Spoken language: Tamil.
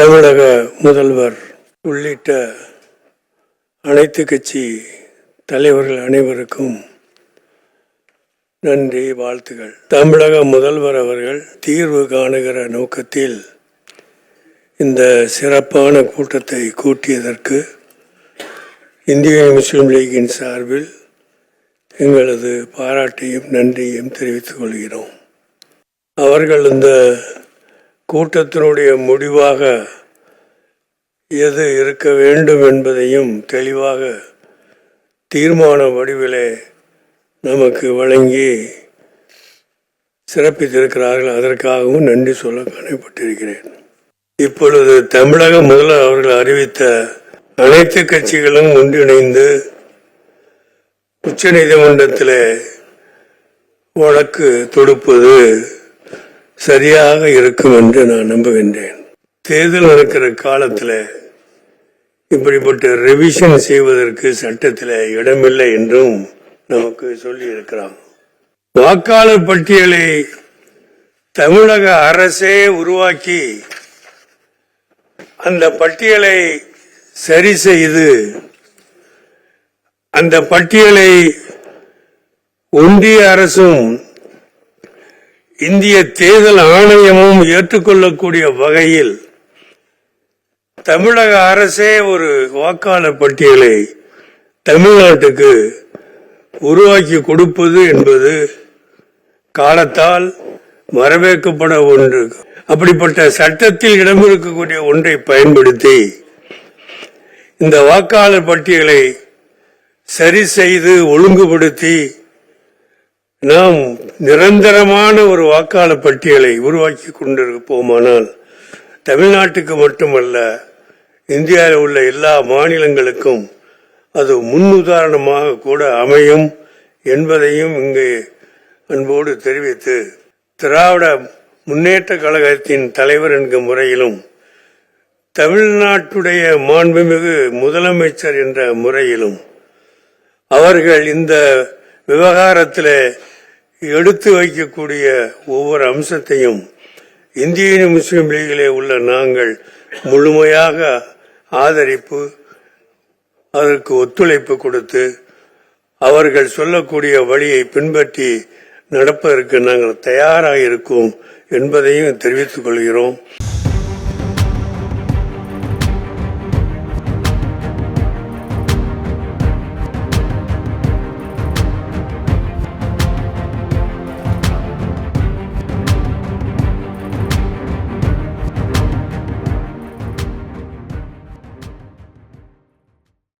தமிழக முதல்வர் உள்ளிட்ட அனைத்து கட்சி தலைவர்கள் அனைவருக்கும் நன்றி வாழ்த்துகள். தமிழக முதல்வர் அவர்கள் தீர்வு காணுகிற நோக்கத்தில் இந்த சிறப்பான கூட்டத்தை கூட்டியதற்கு இந்திய முஸ்லீம் லீகின் சார்பில் எங்களது பாராட்டையும் நன்றியையும் தெரிவித்துக் கொள்கிறோம். அவர்கள் இந்த கூட்டத்தினுடைய முடிவாக எது இருக்க வேண்டும் என்பதையும் தெளிவாக தீர்மான வடிவிலே நமக்கு வழங்கி சிறப்பித்திருக்கிறார்கள். அதற்காகவும் நன்றி சொல்ல கடமைப்பட்டிருக்கிறேன் இப்பொழுது தமிழக முதல்வர் அவர்கள் அறிவித்த அனைத்து கட்சிகளும் ஒன்றிணைந்து உச்ச நீதிமன்றத்தில் வழக்கு தொடுப்பது சரியாக இருக்கும் என்று நான் நம்புகின்றேன். தேர்தல் நடக்கிற காலத்தில் இப்படிப்பட்ட ரெவிஷன் செய்வதற்கு சட்டத்தில் இடமில்லை என்றும் நமக்கு சொல்லி இருக்கிறான் வாக்காளர் பட்டியலை தமிழக அரசே உருவாக்கி அந்த பட்டியலை சரி செய்து அந்த பட்டியலை ஒன்றிய அரசும் இந்திய தேர்தல் ஆணையமும் ஏற்றுக்கொள்ளக்கூடிய வகையில் தமிழக அரசே ஒரு வாக்காளர் பட்டியலை தமிழ்நாட்டுக்கு உருவாக்கி கொடுப்பது என்பது காலத்தால் வரவேற்கப்பட ஒன்று. அப்படிப்பட்ட சட்டத்தில் இடம் இருக்கக்கூடிய ஒன்றை பயன்படுத்தி இந்த வாக்காளர் பட்டியலை சரி செய்து ஒழுங்குபடுத்தி நாம் நிரந்தரமான ஒரு வாக்காளர் பட்டியலை உருவாக்கி கொண்டிருப்போமானால் தமிழ்நாட்டுக்கு மட்டுமல்ல இந்தியாவில் உள்ள எல்லா மாநிலங்களுக்கும் அது முன்னுதாரணமாக கூட அமையும் என்பதையும் இங்கு அன்போடு தெரிவித்து திராவிட முன்னேற்ற கழகத்தின் தலைவர் என்கிற முறையிலும் தமிழ்நாட்டுடைய மாண்புமிகு முதலமைச்சர் என்ற முறையிலும் அவர்கள் இந்த விவகாரத்தில் எடுத்து வைக்கக்கூடிய ஒவ்வொரு அம்சத்தையும் இந்திய முஸ்லீம் லீகிலே உள்ள நாங்கள் முழுமையாக ஆதரிப்பு அதற்கு ஒத்துழைப்பு கொடுத்து அவர்கள் சொல்லக்கூடிய வழியை பின்பற்றி நடப்பதற்கு நாங்கள் தயாராக இருக்கோம் என்பதையும் தெரிவித்துக் கொள்கிறோம்.